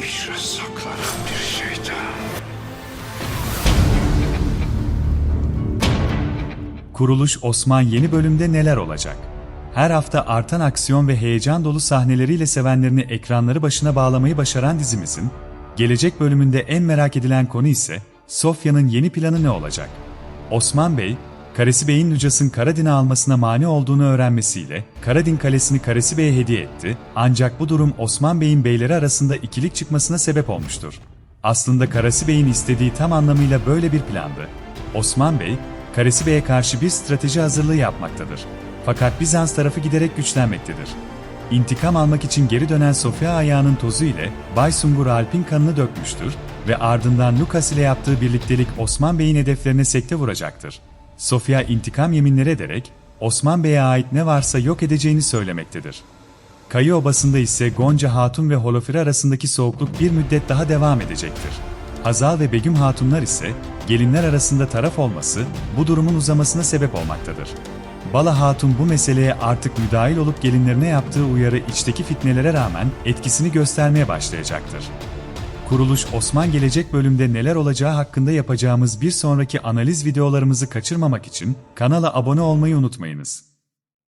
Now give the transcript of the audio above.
İşe saklanan bir şeytan. Kuruluş Osman yeni bölümde neler olacak? Her hafta artan aksiyon ve heyecan dolu sahneleriyle sevenlerini ekranları başına bağlamayı başaran dizimizin, gelecek bölümünde en merak edilen konu ise Sofya'nın yeni planı ne olacak? Osman Bey, Karesi Bey'in Lucas'ın Karadin'i almasına mani olduğunu öğrenmesiyle Karadin Kalesi'ni Karesi Bey'e hediye etti ancak bu durum Osman Bey'in beyleri arasında ikilik çıkmasına sebep olmuştur. Aslında Karasi Bey'in istediği tam anlamıyla böyle bir plandı. Osman Bey, Karasi Bey'e karşı bir strateji hazırlığı yapmaktadır. Fakat Bizans tarafı giderek güçlenmektedir. İntikam almak için geri dönen Sofya ayağının tozu ile Bay Sungur Alp'in kanını dökmüştür ve ardından Lucas ile yaptığı birliktelik Osman Bey'in hedeflerine sekte vuracaktır. Sofya intikam yeminleri ederek Osman Bey'e ait ne varsa yok edeceğini söylemektedir. Kayı Obası'nda ise Gonca Hatun ve Holofir arasındaki soğukluk bir müddet daha devam edecektir. Hazal ve Begüm Hatunlar ise gelinler arasında taraf olması bu durumun uzamasına sebep olmaktadır. Bala Hatun bu meseleye artık müdahil olup gelinlerine yaptığı uyarı içteki fitnelere rağmen etkisini göstermeye başlayacaktır. Kuruluş Osman gelecek bölümde neler olacağı hakkında yapacağımız bir sonraki analiz videolarımızı kaçırmamak için kanala abone olmayı unutmayınız.